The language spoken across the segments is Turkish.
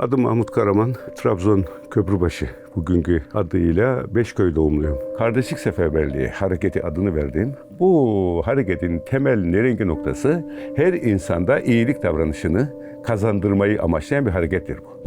Adım Mahmut Karaman, Trabzon Köprübaşı bugünkü adıyla Beşköy doğumluyum. Kardeşlik Seferberliği hareketi adını verdiğim bu hareketin temel nerengi noktası her insanda iyilik davranışını kazandırmayı amaçlayan bir harekettir bu.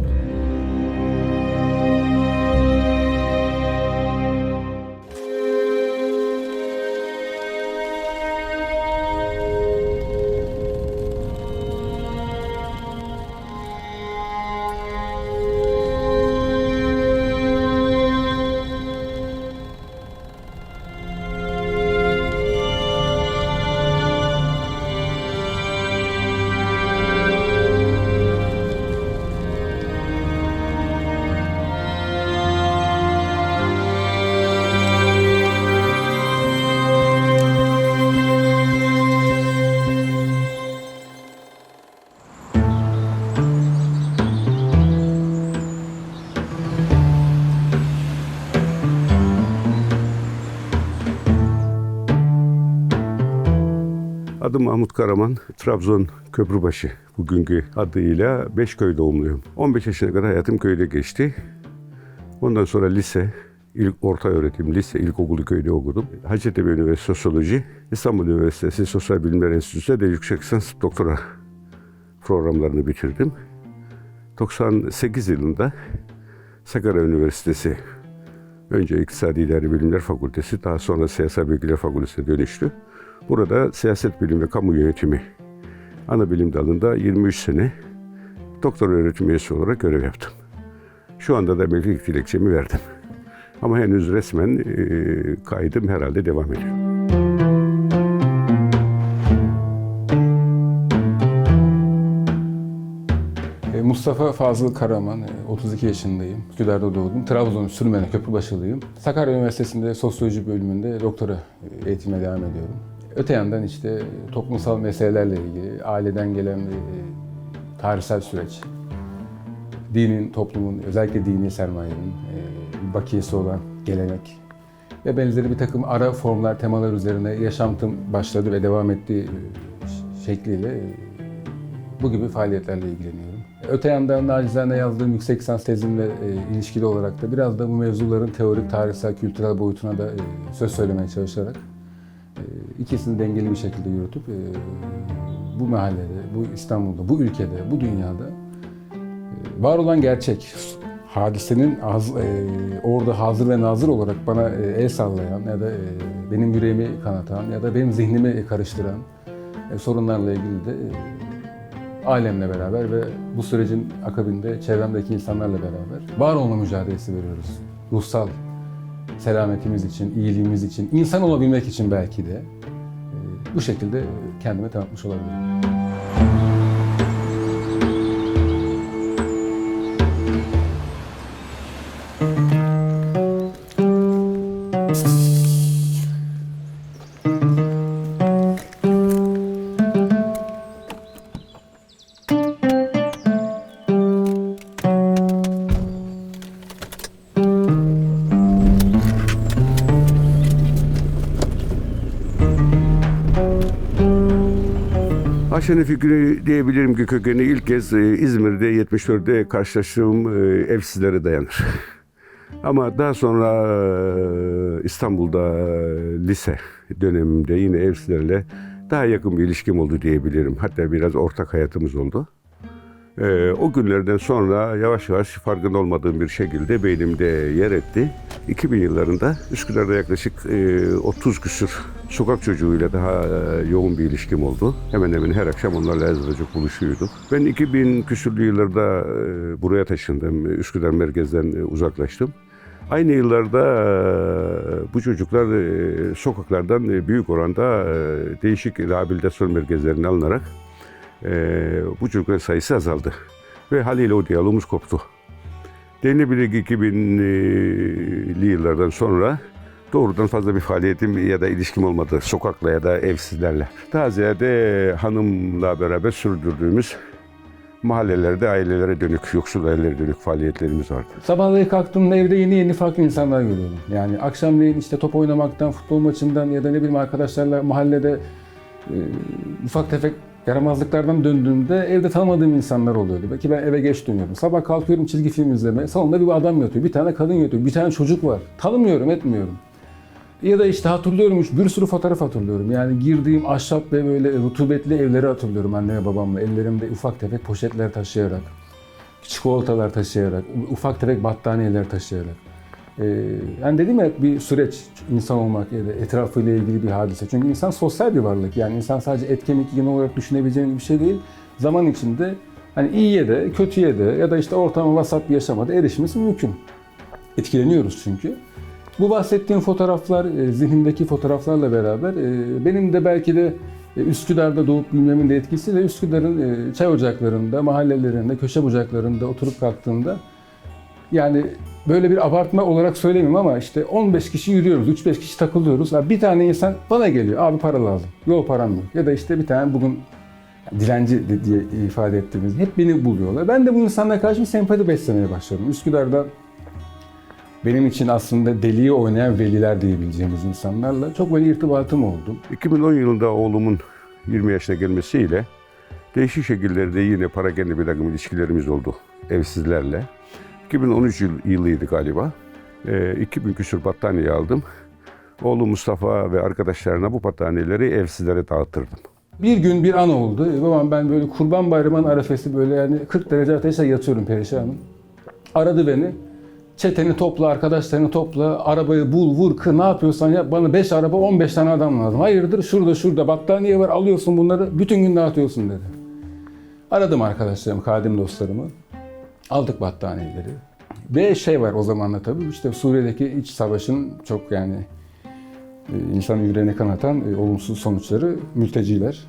Adım Mahmut Karaman, Trabzon Köprübaşı bugünkü adıyla Beşköy doğumluyum. 15 yaşına kadar hayatım köyde geçti. Ondan sonra lise, ilk orta öğretim, lise, ilkokulu köyde okudum. Hacettepe Üniversitesi Sosyoloji, İstanbul Üniversitesi Sosyal Bilimler Enstitüsü'nde de yüksek lisans doktora programlarını bitirdim. 98 yılında Sakarya Üniversitesi önce İktisadi İdari Bilimler Fakültesi, daha sonra Siyasal Bilgiler Fakültesi'ne dönüştü. Burada siyaset bilimi ve kamu yönetimi ana bilim dalında 23 sene doktor öğretim üyesi olarak görev yaptım. Şu anda da emeklilik dilekçemi verdim. Ama henüz resmen e, kaydım herhalde devam ediyor. E, Mustafa Fazıl Karaman, e, 32 yaşındayım. Üsküdar'da doğdum. Trabzon Sürmene Köprübaşılıyım. Sakarya Üniversitesi'nde sosyoloji bölümünde doktora e, eğitime devam ediyorum. Öte yandan işte toplumsal meselelerle ilgili, aileden gelen bir e, tarihsel süreç, dinin, toplumun, özellikle dini sermayenin e, bakiyesi olan gelenek ve benzeri bir takım ara formlar, temalar üzerine yaşantım başladı ve devam ettiği e, şekliyle bu gibi faaliyetlerle ilgileniyorum. Öte yandan nacizane yazdığım yüksek lisans tezimle e, ilişkili olarak da biraz da bu mevzuların teorik, tarihsel, kültürel boyutuna da e, söz söylemeye çalışarak ikisini dengeli bir şekilde yürütüp e, bu mahallede, bu İstanbul'da, bu ülkede, bu dünyada e, var olan gerçek, hadisenin az, e, orada hazır ve nazır olarak bana el sallayan ya da benim yüreğimi kanatan ya da benim zihnimi karıştıran sorunlarla ilgili de ailemle beraber ve bu sürecin akabinde çevremdeki insanlarla beraber var olma mücadelesi veriyoruz. Ruhsal selametimiz için, iyiliğimiz için, insan olabilmek için belki de e, bu şekilde kendime tanıtmış olabilirim. Ayşe'nin fikri diyebilirim ki kökeni ilk kez e, İzmir'de 74'te karşılaştığım e, evsizlere dayanır. Ama daha sonra e, İstanbul'da lise dönemimde yine evsizlerle daha yakın bir ilişkim oldu diyebilirim. Hatta biraz ortak hayatımız oldu. E, o günlerden sonra yavaş yavaş farkında olmadığım bir şekilde beynimde yer etti. 2000 yıllarında Üsküdar'da yaklaşık e, 30 küsür sokak çocuğuyla daha e, yoğun bir ilişkim oldu. Hemen hemen her akşam onlarla yazılacak buluşuyorduk. Ben 2000 küsürlü yıllarda e, buraya taşındım. Üsküdar merkezden e, uzaklaştım. Aynı yıllarda bu çocuklar sokaklardan büyük oranda değişik rehabilitasyon merkezlerine alınarak bu çocukların sayısı azaldı. Ve haliyle o diyalogumuz koptu. Denilebilir ki 2000'li yıllardan sonra doğrudan fazla bir faaliyetim ya da ilişkim olmadı sokakla ya da evsizlerle. Daha ziyade hanımla beraber sürdürdüğümüz mahallelerde ailelere dönük, yoksul ailelere dönük faaliyetlerimiz vardı. Sabahleyin kalktığımda evde yeni yeni farklı insanlar görüyorum. Yani akşamleyin işte top oynamaktan, futbol maçından ya da ne bileyim arkadaşlarla mahallede e, ufak tefek yaramazlıklardan döndüğümde evde tanımadığım insanlar oluyordu. Belki ben eve geç dönüyorum. Sabah kalkıyorum çizgi film izlemeye. Salonda bir adam yatıyor, bir tane kadın yatıyor, bir tane çocuk var. Tanımıyorum, etmiyorum. Ya da işte hatırlıyorum, bir sürü fotoğraf hatırlıyorum. Yani girdiğim ahşap ve böyle rutubetli evleri hatırlıyorum anne ve babamla. Ellerimde ufak tefek poşetler taşıyarak, çikolatalar taşıyarak, ufak tefek battaniyeler taşıyarak. Ee, yani dedim ya bir süreç insan olmak ya da etrafıyla ilgili bir hadise. Çünkü insan sosyal bir varlık. Yani insan sadece et kemik yine olarak düşünebileceğimiz bir şey değil. Zaman içinde hani iyiye de kötüye de ya da işte ortama vasat bir yaşama da erişmesi mümkün. Etkileniyoruz çünkü. Bu bahsettiğim fotoğraflar, e, zihnimdeki fotoğraflarla beraber e, benim de belki de e, Üsküdar'da doğup büyümemin de etkisiyle Üsküdar'ın e, çay ocaklarında, mahallelerinde, köşe bucaklarında oturup kalktığımda yani böyle bir abartma olarak söylemiyorum ama işte 15 kişi yürüyoruz, 3-5 kişi takılıyoruz. Bir tane insan bana geliyor, abi para lazım, yol param yok. Ya da işte bir tane bugün dilenci diye ifade ettiğimiz hep beni buluyorlar. Ben de bu insanlara karşı bir sempati beslemeye başladım. Üsküdar'da benim için aslında deliği oynayan veliler diyebileceğimiz insanlarla çok böyle irtibatım oldu. 2010 yılında oğlumun 20 yaşına gelmesiyle değişik şekillerde yine para kendi bir takım ilişkilerimiz oldu evsizlerle. 2013 yıl, yılıydı galiba. Ee, 2000 küsur battaniye aldım. Oğlum Mustafa ve arkadaşlarına bu battaniyeleri evsizlere dağıtırdım. Bir gün bir an oldu. E, Babam ben böyle kurban bayramının arefesi böyle yani 40 derece ateşle yatıyorum perişanım. Aradı beni. Çeteni topla, arkadaşlarını topla, arabayı bul, vur, kır, ne yapıyorsan yap. Bana 5 araba, 15 tane adam lazım. Hayırdır, şurada şurada battaniye var, alıyorsun bunları, bütün gün dağıtıyorsun dedi. Aradım arkadaşlarımı, kadim dostlarımı. Aldık battaniyeleri. Ve şey var o zamanla tabii işte Suriye'deki iç savaşın çok yani e, insanın yüreğine kanatan e, olumsuz sonuçları mülteciler.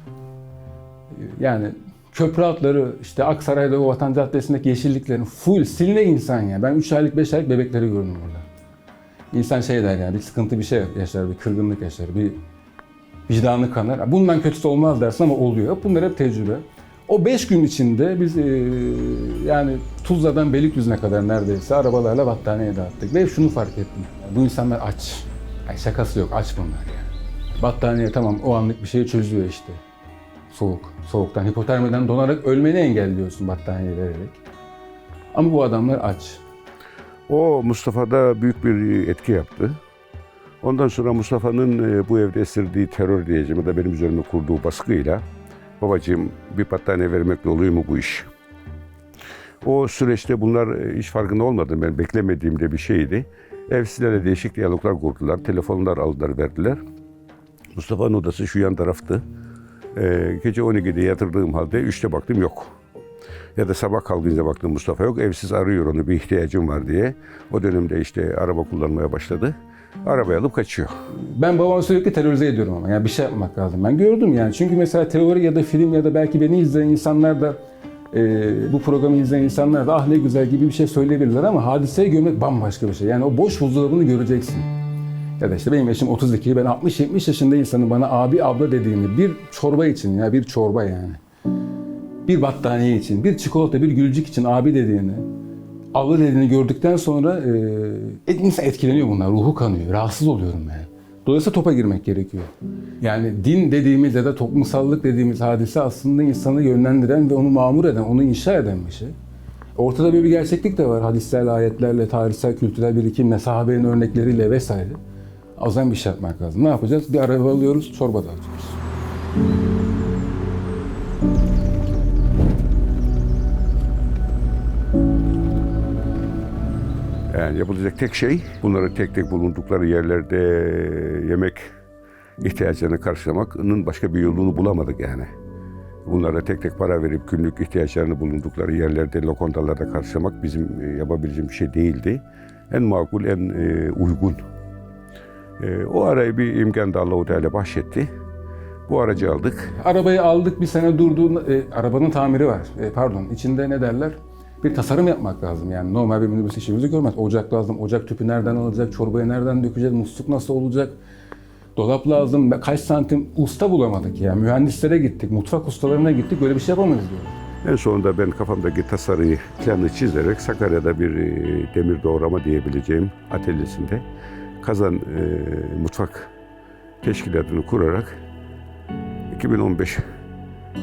E, Yani köprü altları, işte Aksaray'da o Vatan Caddesi'ndeki yeşilliklerin full siline insan ya. Ben 3 aylık 5 aylık bebekleri gördüm orada. İnsan şey der yani bir sıkıntı bir şey yaşar, bir kırgınlık yaşar, bir vicdanı kanar. Bundan kötüsü olmaz dersin ama oluyor. Bunlar hep tecrübe. O 5 gün içinde biz e, yani Tuzla'dan Beylikdüzü'ne kadar neredeyse arabalarla battaniye dağıttık. Ve şunu fark ettim. Bu insanlar aç. Ay şakası yok, aç bunlar yani. Battaniye tamam o anlık bir şeyi çözüyor işte. Soğuk, soğuktan, hipotermiden donarak ölmeni engelliyorsun battaniye vererek. Ama bu adamlar aç. O Mustafa'da büyük bir etki yaptı. Ondan sonra Mustafa'nın e, bu evde esirdiği terör diyeceğim ya da benim üzerime kurduğu baskıyla babacığım bir battaniye vermekle oluyor mu bu iş? O süreçte bunlar e, hiç farkında olmadım ben beklemediğimde bir şeydi. Evsizlerle değişik diyaloglar kurdular, telefonlar aldılar verdiler. Mustafa'nın odası şu yan taraftı. E, gece 12'de yatırdığım halde 3'te baktım yok. Ya da sabah kalkınca baktım Mustafa yok. Evsiz arıyor onu bir ihtiyacım var diye. O dönemde işte araba kullanmaya başladı. Arabayı alıp kaçıyor. Ben babamı sürekli terörize ediyorum ama yani bir şey yapmak lazım. Ben gördüm yani çünkü mesela teori ya da film ya da belki beni izleyen insanlar da e, bu programı izleyen insanlar da ah ne güzel gibi bir şey söyleyebilirler ama hadiseyi görmek bambaşka bir şey. Yani o boş buzdolabını göreceksin. Ya da işte benim yaşım 32, ben 60-70 yaşında insanın bana abi abla dediğini bir çorba için ya bir çorba yani. Bir battaniye için, bir çikolata, bir gülcük için abi dediğini, abla dediğini gördükten sonra e, insan etkileniyor bunlar, ruhu kanıyor, rahatsız oluyorum yani. Dolayısıyla topa girmek gerekiyor. Yani din dediğimiz ya da toplumsallık dediğimiz hadise aslında insanı yönlendiren ve onu mamur eden, onu inşa eden bir şey. Ortada böyle bir gerçeklik de var. Hadislerle, ayetlerle, tarihsel, kültürel birikimle, sahabenin örnekleriyle vesaire. O zaman bir şey yapmak lazım. Ne yapacağız? Bir araba alıyoruz, çorba dağıtıyoruz. Yani yapılacak tek şey bunları tek tek bulundukları yerlerde yemek ihtiyaçlarını karşılamanın başka bir yolunu bulamadık yani. Bunlara tek tek para verip günlük ihtiyaçlarını bulundukları yerlerde, lokantalarda karşılamak bizim e, yapabileceğimiz bir şey değildi. En makul, en e, uygun. E, o arayı bir imkan da Allah-u Teala bahşetti. Bu aracı aldık. Arabayı aldık, bir sene durdu. E, arabanın tamiri var. E, pardon, içinde ne derler? Bir tasarım yapmak lazım yani. Normal bir minibüs işimizi görmez. Ocak lazım, ocak tüpü nereden alacak, çorbayı nereden dökeceğiz, musluk nasıl olacak? Dolap lazım, kaç santim usta bulamadık ya. Mühendislere gittik, mutfak ustalarına gittik, böyle bir şey yapamayız diyorlar. En sonunda ben kafamdaki tasarıyı, planı çizerek Sakarya'da bir e, demir doğrama diyebileceğim atölyesinde kazan e, mutfak teşkilatını kurarak 2015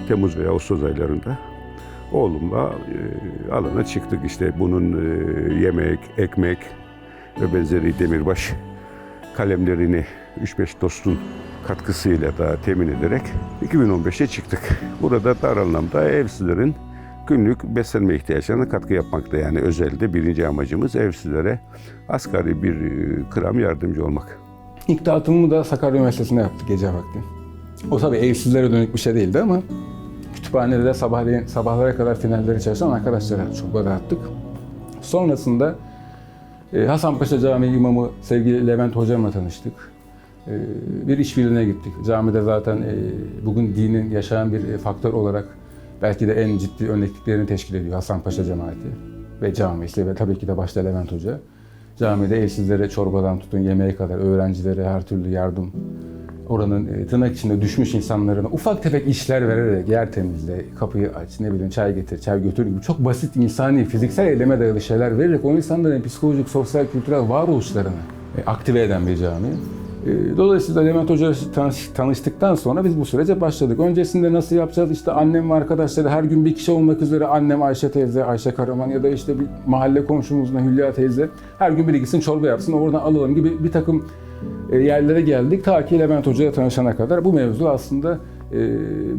Temmuz veya Ağustos aylarında oğlumla e, alana çıktık. İşte bunun e, yemek, ekmek ve benzeri demirbaş kalemlerini 3-5 dostun katkısıyla da temin ederek 2015'e çıktık. Burada dar anlamda evsizlerin günlük beslenme ihtiyaçlarına katkı yapmakta. Yani özelde birinci amacımız evsizlere asgari bir e, gram yardımcı olmak. İlk dağıtımımı da Sakarya Üniversitesi'nde yaptık gece vakti. O tabii evsizlere dönük bir şey değildi ama kütüphanede de sabahleyin, sabahlara kadar finalleri çalışan arkadaşlara çorba dağıttık. Sonrasında e, Hasanpaşa Camii imamı sevgili Levent hocamla tanıştık. E, bir işbirliğine gittik. Camide zaten e, bugün dinin yaşayan bir e, faktör olarak belki de en ciddi örnekliklerini teşkil ediyor Hasanpaşa cemaati ve camisi ve tabii ki de başta Levent Hoca. Camide evsizlere çorbadan tutun yemeğe kadar öğrencilere her türlü yardım oranın e, tırnak içinde düşmüş insanlarına ufak tefek işler vererek yer temizle, kapıyı aç, ne bileyim çay getir, çay götür gibi çok basit insani, fiziksel eyleme dayalı şeyler vererek o insanların psikolojik, sosyal, kültürel varoluşlarını e, aktive eden bir cami. E, Dolayısıyla Levent Hoca tanıştıktan sonra biz bu sürece başladık. Öncesinde nasıl yapacağız? İşte annem ve arkadaşları her gün bir kişi olmak üzere annem Ayşe teyze, Ayşe Karaman ya da işte bir mahalle komşumuzla Hülya teyze her gün biri gitsin çorba yapsın oradan alalım gibi bir takım yerlere geldik. Ta ki Levent Hoca ile tanışana kadar bu mevzu aslında e,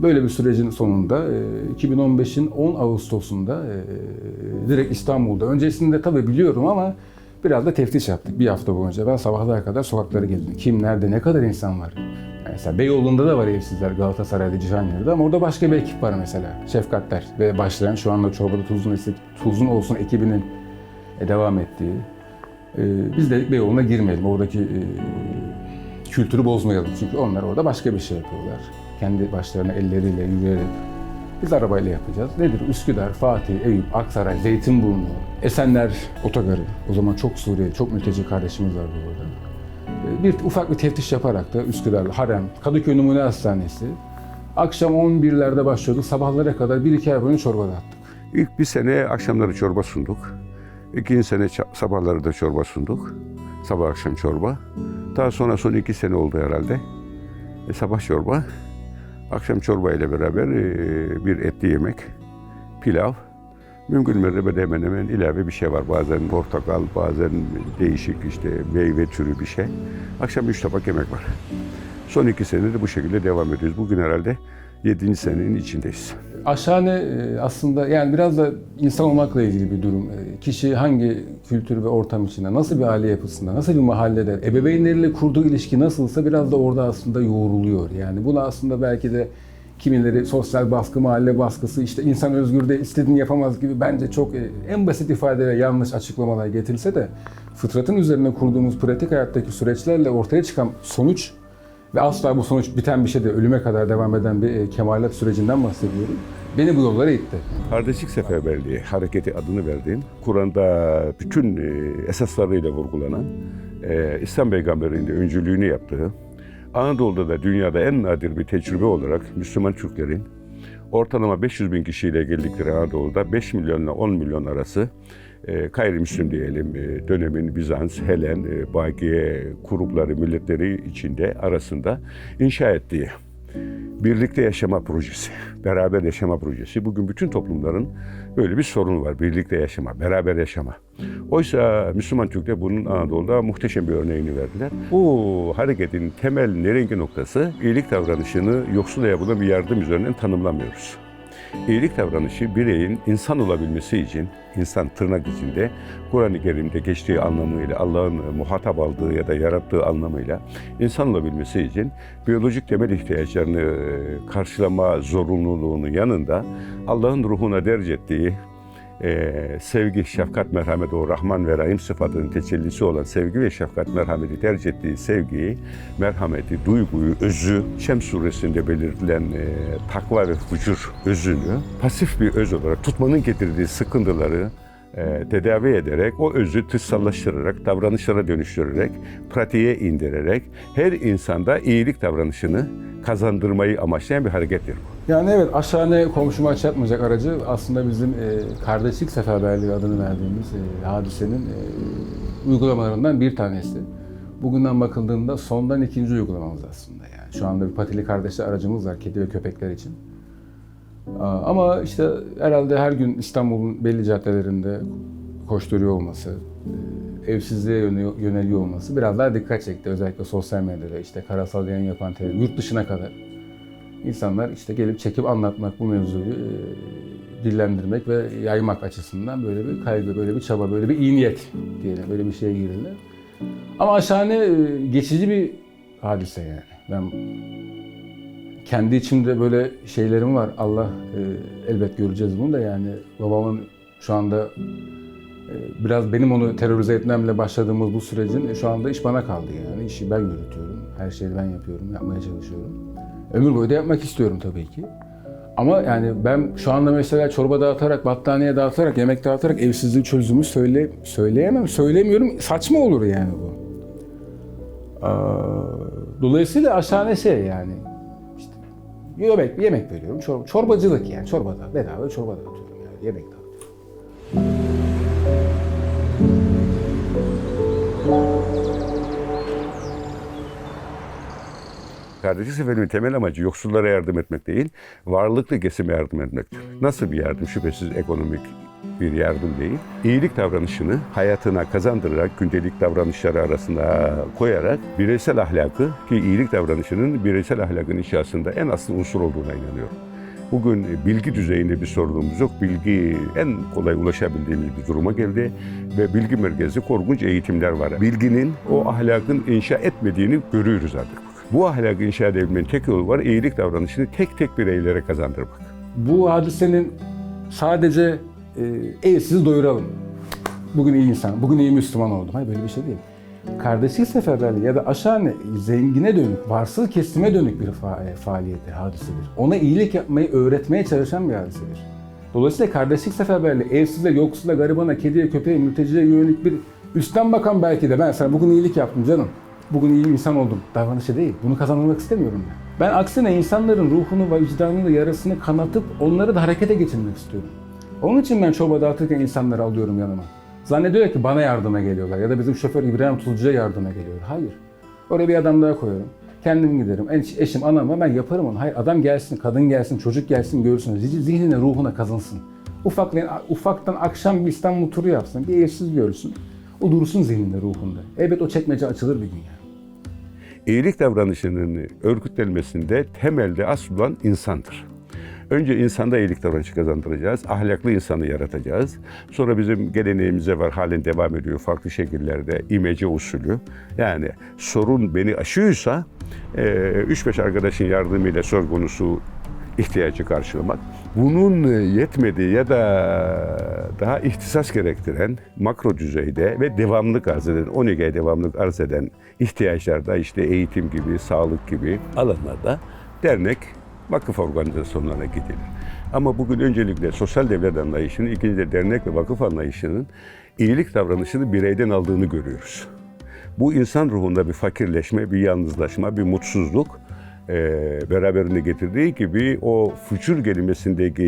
böyle bir sürecin sonunda e, 2015'in 10 Ağustos'unda e, direkt İstanbul'da. Öncesinde tabii biliyorum ama biraz da teftiş yaptık bir hafta boyunca. Ben sabahlara kadar sokakları gezdim. Kim, nerede, ne kadar insan var? Mesela Beyoğlu'nda da var evsizler Galatasaray'da, Cihangir'de ama orada başka bir ekip var mesela. Şefkatler ve başlayan şu anda Çorbada Tuzun, Tuzun Olsun ekibinin e, devam ettiği. E, biz de Beyoğlu'na girmeyelim. Oradaki e, kültürü bozmayalım. Çünkü onlar orada başka bir şey yapıyorlar. Kendi başlarına elleriyle yürüyerek. Biz arabayla yapacağız. Nedir? Üsküdar, Fatih, Eyüp, Aksaray, Zeytinburnu, Esenler Otogarı. O zaman çok Suriyeli, çok mülteci kardeşimiz vardı orada. Ee, Bir ufak bir teftiş yaparak da Üsküdar, Harem, Kadıköy Numune Hastanesi. Akşam 11'lerde başlıyorduk. Sabahlara kadar bir iki ay boyunca çorba dağıttık. İlk bir sene akşamları çorba sunduk. İkinci sene sabahları da çorba sunduk. Sabah akşam çorba. Daha sonra son iki sene oldu herhalde. E, sabah çorba, akşam çorba ile beraber e, bir etli yemek, pilav. Mümkün mertebe hemen hemen ilave bir şey var. Bazen portakal, bazen değişik işte meyve türü bir şey. Akşam üç tabak yemek var. Son iki senedir bu şekilde devam ediyoruz. Bugün herhalde yedinci senenin içindeyiz. Aşhane e, aslında yani biraz da insan olmakla ilgili bir durum. E, Kişi hangi kültür ve ortam içinde, nasıl bir aile yapısında, nasıl bir mahallede, ebeveynleriyle kurduğu ilişki nasılsa biraz da orada aslında yoğruluyor. Yani bunu aslında belki de kimileri sosyal baskı, mahalle baskısı, işte insan özgür de istediğini yapamaz gibi bence çok e, en basit ifadeyle yanlış açıklamalar getirilse de fıtratın üzerine kurduğumuz pratik hayattaki süreçlerle ortaya çıkan sonuç ve asla bu sonuç biten bir şey de ölüme kadar devam eden bir e, kemalat sürecinden bahsediyorum. Beni bu yollara itti. Kardeşlik Seferberliği hareketi adını verdiğim, Kur'an'da bütün e, esaslarıyla vurgulanan, e, İslam Peygamberinin de öncülüğünü yaptığı, Anadolu'da da dünyada en nadir bir tecrübe olarak Müslüman Türklerin ortalama 500 bin kişiyle geldikleri Anadolu'da 5 milyonla 10 milyon arası gayrimüslim diyelim e, dönemin Bizans, Helen, e, Bakiye grupları, milletleri içinde arasında inşa ettiği birlikte yaşama projesi, beraber yaşama projesi. Bugün bütün toplumların böyle bir sorunu var. Birlikte yaşama, beraber yaşama. Oysa Müslüman Türkler bunun Anadolu'da muhteşem bir örneğini verdiler. Bu hareketin temel nerengi noktası iyilik davranışını yoksula yapılan bir yardım üzerinden tanımlamıyoruz. İyilik davranışı bireyin insan olabilmesi için, insan tırnak içinde Kur'an-ı Kerim'de geçtiği anlamıyla, Allah'ın muhatap aldığı ya da yarattığı anlamıyla insan olabilmesi için biyolojik temel ihtiyaçlarını e, karşılama zorunluluğunun yanında Allah'ın ruhuna derc ettiği e, sevgi, şefkat, merhamet o Rahman ve Rahim sıfatının teçellisi olan sevgi ve şefkat, merhameti tercih ettiği sevgiyi, merhameti, duyguyu, özü, Şems suresinde belirtilen e, takva ve fucur özünü pasif bir öz olarak tutmanın getirdiği sıkıntıları e, tedavi ederek, o özü tıssallaştırarak, davranışlara dönüştürerek, pratiğe indirerek her insanda iyilik davranışını kazandırmayı amaçlayan bir harekettir bu. Yani evet aşağıne komşuma çarpmayacak aracı aslında bizim e, kardeşlik seferberliği adını verdiğimiz e, hadisenin e, uygulamalarından bir tanesi. Bugünden bakıldığında sondan ikinci uygulamamız aslında yani. Şu anda bir patili kardeşler aracımız var kedi ve köpekler için. Ama işte herhalde her gün İstanbul'un belli caddelerinde koşturuyor olması, e, evsizliğe yöneliyor, olması biraz daha dikkat çekti. Özellikle sosyal medyada işte karasal yayın yapan televizyon, yurt dışına kadar. İnsanlar işte gelip çekip anlatmak bu mevzuyu e, dillendirmek ve yaymak açısından böyle bir kaygı, böyle bir çaba, böyle bir iyi niyet diyelim. Böyle bir şeye girildi. Ama aşağıne e, geçici bir hadise yani. Ben kendi içimde böyle şeylerim var. Allah e, elbet göreceğiz bunu da yani babamın şu anda e, biraz benim onu terörize etmemle başladığımız bu sürecin e, şu anda iş bana kaldı yani. İşi ben yürütüyorum. Her şeyi ben yapıyorum, yapmaya çalışıyorum. Ömür boyu da yapmak istiyorum tabii ki. Ama yani ben şu anda mesela çorba dağıtarak, battaniye dağıtarak, yemek dağıtarak evsizliği çözümü söyle, söyleyemem, söylemiyorum. Saçma olur yani bu. Dolayısıyla aşağıne şey yani. İşte yemek, yemek veriyorum. Çor- çorbacılık yani. Çorbada. Bedava çorba dağıtıyorum yani. Yemek dağıtıyorum. Kardeşlik Seferi'nin temel amacı yoksullara yardım etmek değil, varlıklı kesime yardım etmektir. Nasıl bir yardım? Şüphesiz ekonomik bir yardım değil. İyilik davranışını hayatına kazandırarak, gündelik davranışları arasında koyarak bireysel ahlakı ki iyilik davranışının bireysel ahlakın inşasında en asıl unsur olduğuna inanıyorum. Bugün bilgi düzeyinde bir sorunumuz yok. Bilgi en kolay ulaşabildiğimiz bir duruma geldi ve bilgi merkezi korkunç eğitimler var. Bilginin o ahlakın inşa etmediğini görüyoruz artık. Bu ahlakı inşa edebilmenin tek yolu var, iyilik davranışını tek tek bireylere kazandırmak. Bu hadisenin sadece e, evsiz doyuralım. Bugün iyi insan, bugün iyi Müslüman oldum. Hayır böyle bir şey değil. Kardeşlik seferberliği ya da aşağı ne, zengine dönük, varsıl kesime dönük bir fa- e, faaliyettir, hadisedir. Ona iyilik yapmayı öğretmeye çalışan bir hadisedir. Dolayısıyla kardeşlik seferberliği evsize, yoksula, garibana, kediye, köpeğe, mülteciye yönelik bir üstten bakan belki de ben sana bugün iyilik yaptım canım. Bugün iyi bir insan oldum. Davranışı değil. Bunu kazanmak istemiyorum ben. Ben aksine insanların ruhunu ve vicdanını, yarasını kanatıp onları da harekete geçirmek istiyorum. Onun için ben çorba dağıtırken insanları alıyorum yanıma. Zannediyor ki bana yardıma geliyorlar ya da bizim şoför İbrahim Tuzcu'ya yardıma geliyor. Hayır. Oraya bir adam daha koyuyorum. Kendim giderim. Eş- Eşim, anam ben yaparım onu. Hayır adam gelsin, kadın gelsin, çocuk gelsin görsün. Zih- Zihnine, ruhuna kazınsın. Ufaktan, ufaktan akşam bir İstanbul turu yapsın. Bir evsiz görsün. O dursun zihninde, ruhunda. Elbet o çekmece açılır bir gün yani. İyilik davranışının örgütlenmesinde temelde asıl olan insandır. Önce insanda iyilik davranışı kazandıracağız. Ahlaklı insanı yaratacağız. Sonra bizim geleneğimize var, halen devam ediyor farklı şekillerde. imece usulü. Yani sorun beni aşıyorsa 3-5 arkadaşın yardımıyla söz konusu ihtiyacı karşılamak. Bunun yetmediği ya da daha ihtisas gerektiren makro düzeyde ve devamlılık arz eden, ONEG'ye devamlılık arz eden ihtiyaçlarda işte eğitim gibi, sağlık gibi alanlarda dernek, vakıf organizasyonlarına gidilir. Ama bugün öncelikle sosyal devlet anlayışının, ikinci de dernek ve vakıf anlayışının iyilik davranışını bireyden aldığını görüyoruz. Bu insan ruhunda bir fakirleşme, bir yalnızlaşma, bir mutsuzluk e, beraberinde getirdiği gibi o fücur kelimesindeki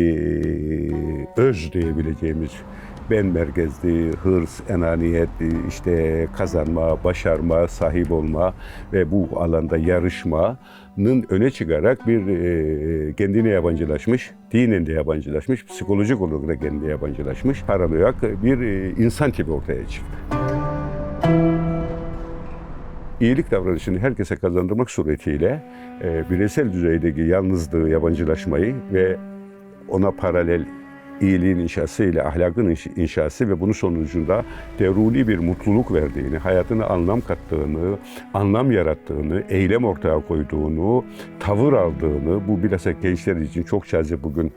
e, öz diyebileceğimiz ben merkezli, hırs, enaniyet, işte kazanma, başarma, sahip olma ve bu alanda yarışmanın öne çıkarak bir e, kendine yabancılaşmış, dinen de yabancılaşmış, psikolojik olarak da kendine yabancılaşmış, paranoyak bir e, insan tipi ortaya çıktı iyilik davranışını herkese kazandırmak suretiyle e, bireysel düzeydeki yalnızlığı, yabancılaşmayı ve ona paralel iyiliğin inşası ile ahlakın inş- inşası ve bunun sonucunda deruni bir mutluluk verdiğini, hayatına anlam kattığını, anlam yarattığını, eylem ortaya koyduğunu, tavır aldığını, bu bilhassa gençler için çok cazip bugün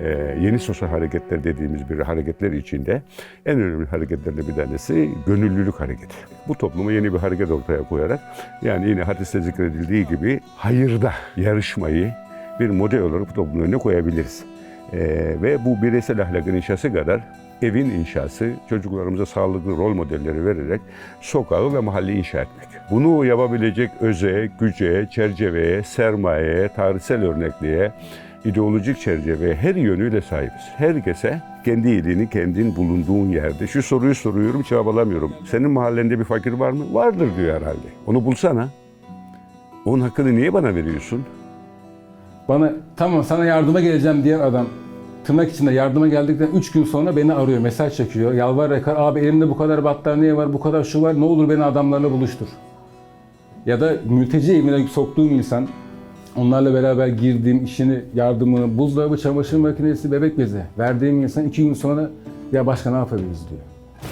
e, yeni sosyal hareketler dediğimiz bir hareketler içinde en önemli hareketlerden bir tanesi gönüllülük hareketi. Bu topluma yeni bir hareket ortaya koyarak yani yine hadiste zikredildiği gibi hayırda yarışmayı bir model olarak bu toplumun önüne koyabiliriz. Ee, ve bu bireysel ahlakın inşası kadar evin inşası, çocuklarımıza sağlıklı rol modelleri vererek sokağı ve mahalleyi inşa etmek. Bunu yapabilecek öze, güce, çerçeveye, sermayeye, tarihsel örnekliğe, ideolojik çerçeveye her yönüyle sahibiz. Herkese kendi iyiliğini kendin bulunduğun yerde. Şu soruyu soruyorum cevap alamıyorum. Senin mahallende bir fakir var mı? Vardır diyor herhalde. Onu bulsana. Onun hakkını niye bana veriyorsun? Bana tamam sana yardıma geleceğim diyen adam tırnak içinde yardıma geldikten 3 gün sonra beni arıyor, mesaj çekiyor. Yalvar yakar, abi elimde bu kadar battaniye var, bu kadar şu var, ne olur beni adamlarla buluştur. Ya da mülteci evine soktuğum insan, onlarla beraber girdiğim işini, yardımını, buzdolabı, çamaşır makinesi, bebek bezi verdiğim insan iki gün sonra ya başka ne yapabiliriz diyor.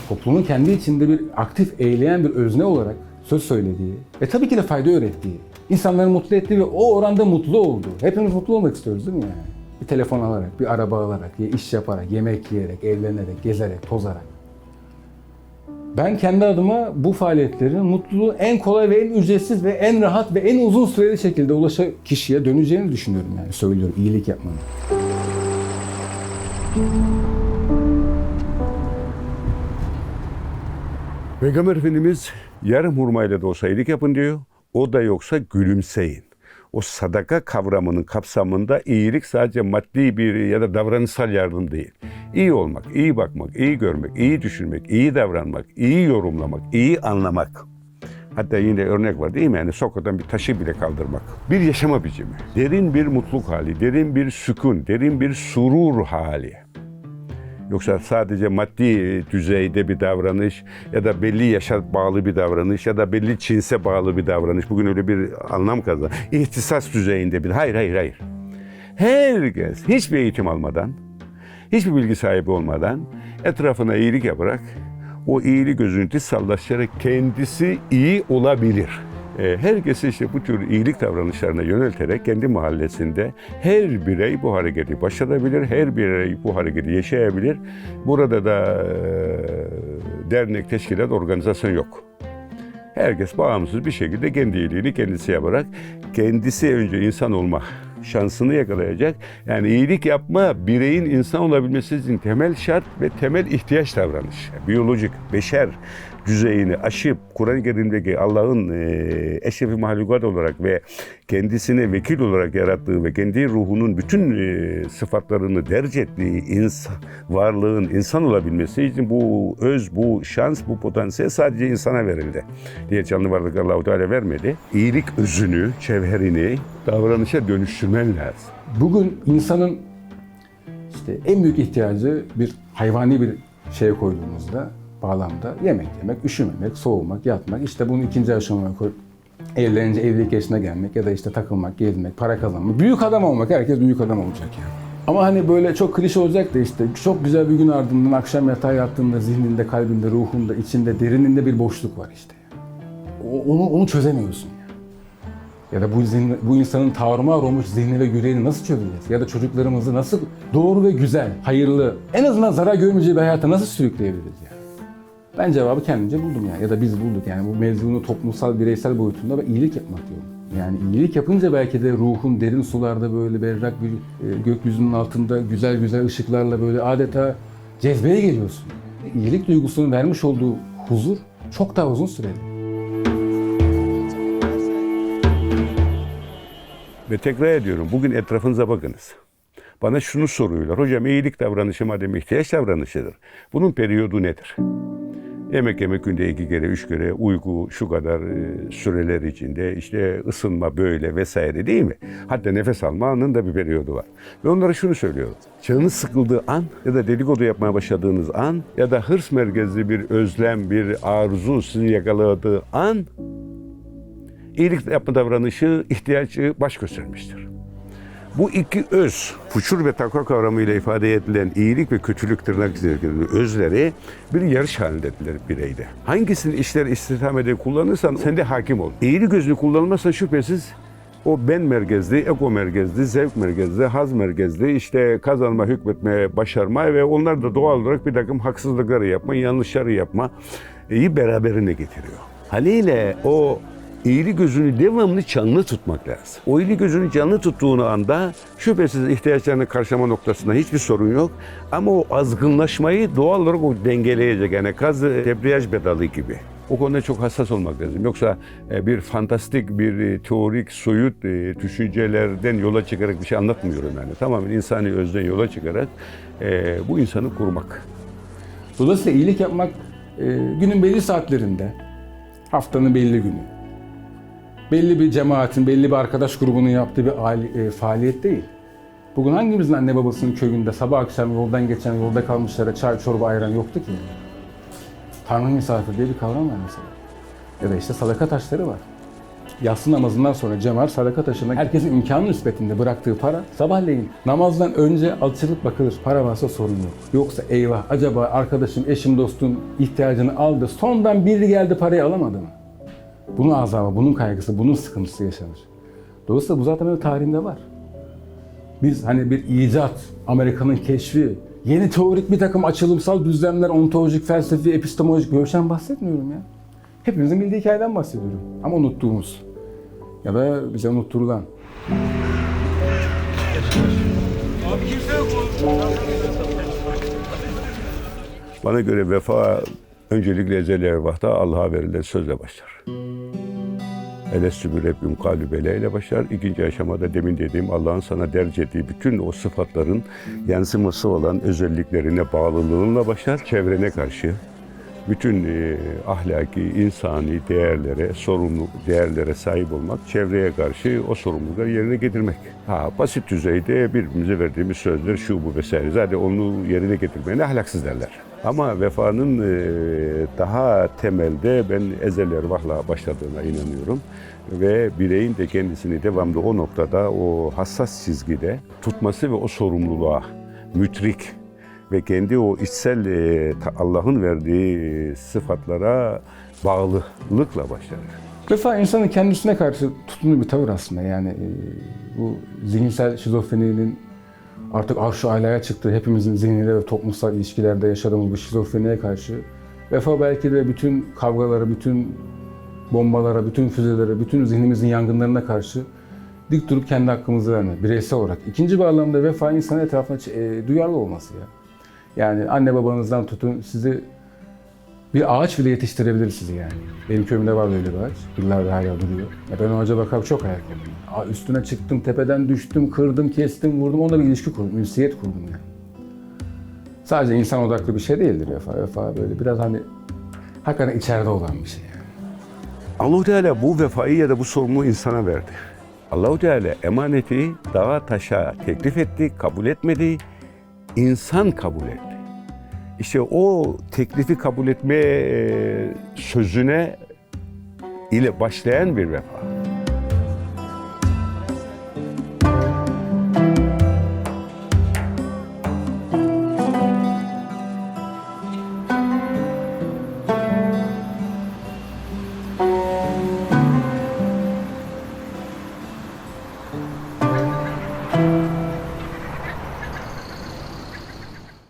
Toplumun kendi içinde bir aktif, eğleyen bir özne olarak söz söylediği ve tabii ki de fayda öğrettiği, insanları mutlu ettiği ve o oranda mutlu olduğu. Hepimiz mutlu olmak istiyoruz değil mi yani? Bir telefon alarak, bir araba alarak, iş yaparak, yemek yiyerek, evlenerek, gezerek, tozarak. Ben kendi adıma bu faaliyetlerin mutluluğu en kolay ve en ücretsiz ve en rahat ve en uzun süreli şekilde ulaşan kişiye döneceğini düşünüyorum yani söylüyorum iyilik yapmanın. Peygamber Efendimiz yarım hurmayla da olsa iyilik yapın diyor. O da yoksa gülümseyin. O sadaka kavramının kapsamında iyilik sadece maddi bir ya da davranışsal yardım değil. İyi olmak, iyi bakmak, iyi görmek, iyi düşünmek, iyi davranmak, iyi yorumlamak, iyi anlamak. Hatta yine örnek var değil mi? Yani sokaktan bir taşı bile kaldırmak. Bir yaşama biçimi. Derin bir mutluluk hali, derin bir sükun, derin bir surur hali. Yoksa sadece maddi düzeyde bir davranış ya da belli yaşa bağlı bir davranış ya da belli cinse bağlı bir davranış. Bugün öyle bir anlam kazandı. İhtisas düzeyinde bir. Hayır, hayır, hayır. Herkes hiçbir eğitim almadan, hiçbir bilgi sahibi olmadan etrafına iyilik yaparak o iyilik gözüntü sallaşarak kendisi iyi olabilir. Ee, Herkesi işte bu tür iyilik davranışlarına yönelterek kendi mahallesinde her birey bu hareketi başarabilir, her birey bu hareketi yaşayabilir. Burada da e, dernek, teşkilat, organizasyon yok. Herkes bağımsız bir şekilde kendi iyiliğini kendisi yaparak kendisi önce insan olma şansını yakalayacak. Yani iyilik yapma bireyin insan olabilmesi için temel şart ve temel ihtiyaç davranış. Biyolojik, beşer düzeyini aşıp Kur'an-ı Kerim'deki Allah'ın e, eşrefi mahlukat olarak ve kendisine vekil olarak yarattığı ve kendi ruhunun bütün e, sıfatlarını derc ettiği insan, varlığın insan olabilmesi için bu öz, bu şans, bu potansiyel sadece insana verildi. Diğer canlı varlık Allah-u Teala vermedi. İyilik özünü, cevherini davranışa dönüştürmen lazım. Bugün insanın işte en büyük ihtiyacı bir hayvani bir şeye koyduğumuzda bağlamda yemek yemek, üşümemek, soğumak, yatmak. İşte bunu ikinci aşamaya koy. Evlenince evlilik yaşına gelmek ya da işte takılmak, gezmek, para kazanmak. Büyük adam olmak. Herkes büyük adam olacak yani. Ama hani böyle çok klişe olacak da işte çok güzel bir gün ardından akşam yatağa yattığında zihninde, kalbinde, ruhunda, içinde, derininde bir boşluk var işte. Onu, onu çözemiyorsun. Ya da bu, zihni, bu insanın tarumar olmuş zihni ve yüreğini nasıl çözeceğiz? Ya da çocuklarımızı nasıl doğru ve güzel, hayırlı, en azından zarar görmeyeceği bir hayata nasıl sürükleyebiliriz yani? Ben cevabı kendimce buldum yani. Ya da biz bulduk yani. Bu mevzunun toplumsal, bireysel boyutunda ben iyilik yapmak diyorum. Yani iyilik yapınca belki de ruhun derin sularda böyle berrak bir e, gökyüzünün altında güzel güzel ışıklarla böyle adeta cezbeye geliyorsun. İyilik duygusunun vermiş olduğu huzur çok daha uzun süreli. Ve tekrar ediyorum, bugün etrafınıza bakınız. Bana şunu soruyorlar, hocam iyilik davranışı madem ihtiyaç davranışıdır. Bunun periyodu nedir? Yemek yemek günde iki kere, üç kere, uyku şu kadar e, süreler içinde, işte ısınma böyle vesaire değil mi? Hatta nefes alma anının da bir periyodu var. Ve onlara şunu söylüyorum. Canınız sıkıldığı an ya da dedikodu yapmaya başladığınız an ya da hırs merkezli bir özlem, bir arzu sizi yakaladığı an iyilik yapma davranışı ihtiyacı baş göstermiştir. Bu iki öz, fuçur ve takva kavramıyla ifade edilen iyilik ve kötülük tırnak içindeki özleri bir yarış halindedirler bireyde. Hangisini işler istihdamede kullanırsan sen de hakim ol. İyilik gözünü kullanmazsan şüphesiz o ben merkezli, ego merkezli, zevk merkezli, haz merkezli, işte kazanma, hükmetme, başarma ve onlar da doğal olarak bir takım haksızlıkları yapma, yanlışları yapma iyi beraberine getiriyor. Haliyle o İyilik gözünü devamlı canlı tutmak lazım. O iyilik gözünü canlı tuttuğunu anda şüphesiz ihtiyaçlarını karşılama noktasında hiçbir sorun yok. Ama o azgınlaşmayı doğal olarak o dengeleyecek. Yani gaz debriyaj pedalı gibi. O konuda çok hassas olmak lazım. Yoksa e, bir fantastik, bir e, teorik, soyut e, düşüncelerden yola çıkarak bir şey anlatmıyorum yani. Tamamen insani özden yola çıkarak e, bu insanı kurmak. Dolayısıyla iyilik yapmak e, günün belli saatlerinde, haftanın belli günü, belli bir cemaatin, belli bir arkadaş grubunun yaptığı bir e, faaliyet değil. Bugün hangimizin anne babasının köyünde sabah akşam yoldan geçen, yolda kalmışlara çay çorba ayıran yoktu ki? Tanrı misafir diye bir kavram var mesela. Ya da işte sadaka taşları var. Yatsı namazından sonra cemaat sadaka taşına herkesin imkanı nispetinde bıraktığı para sabahleyin namazdan önce açılıp bakılır. Para varsa sorun yok. Yoksa eyvah acaba arkadaşım, eşim, dostum ihtiyacını aldı. Sondan biri geldi parayı alamadı mı? Bunun azabı, bunun kaygısı, bunun sıkıntısı yaşanır. Dolayısıyla bu zaten böyle tarihinde var. Biz hani bir icat, Amerika'nın keşfi, yeni teorik bir takım açılımsal düzlemler, ontolojik, felsefi, epistemolojik şeyden bahsetmiyorum ya. Hepimizin bildiği hikayeden bahsediyorum. Ama unuttuğumuz ya da bize unutturulan. Bana göre vefa öncelikle ezeli ervahta Allah'a verilen sözle başlar. Elestü bir Rabbim kalü bela ile başlar. İkinci aşamada demin dediğim Allah'ın sana derc ettiği bütün o sıfatların yansıması olan özelliklerine bağlılığınla başlar. Çevrene karşı bütün e, ahlaki, insani değerlere, sorumlu değerlere sahip olmak, çevreye karşı o sorumlulukları yerine getirmek. Ha, basit düzeyde birbirimize verdiğimiz sözler, şu bu vesaire. Zaten onu yerine getirmeyene ahlaksız derler. Ama vefanın e, daha temelde ben ezel ervahla başladığına inanıyorum. Ve bireyin de kendisini devamlı o noktada, o hassas çizgide tutması ve o sorumluluğa mütrik ve kendi o içsel e, Allah'ın verdiği e, sıfatlara bağlılıkla başlar. Vefa insanın kendisine karşı tutumlu bir tavır aslında. Yani bu zihinsel şizofreninin artık arş-ı alaya çıktığı, hepimizin zihninde ve toplumsal ilişkilerde yaşadığımız bu şizofreniye karşı vefa belki de bütün kavgalara, bütün bombalara, bütün füzelere, bütün zihnimizin yangınlarına karşı dik durup kendi hakkımızı verme, bireysel olarak. İkinci bir anlamda vefa insanın etrafına e, duyarlı olması ya. Yani anne babanızdan tutun sizi bir ağaç bile yetiştirebilir sizi yani. Benim köyümde var öyle bir ağaç. Yıllardır hala duruyor. Ya ben o ağaca bakarak çok hayal kurdum. Aa, Üstüne çıktım, tepeden düştüm, kırdım, kestim, vurdum. Onunla bir ilişki kurdum, ünsiyet kurdum yani. Sadece insan odaklı bir şey değildir vefa. Vefa böyle biraz hani hakikaten içeride olan bir şey yani. Allahu Teala bu vefayı ya da bu sorumluluğu insana verdi. Allahu Teala emaneti dağa taşa teklif etti, kabul etmedi. İnsan kabul etti. İşte o teklifi kabul etme e, sözüne ile başlayan bir vefa.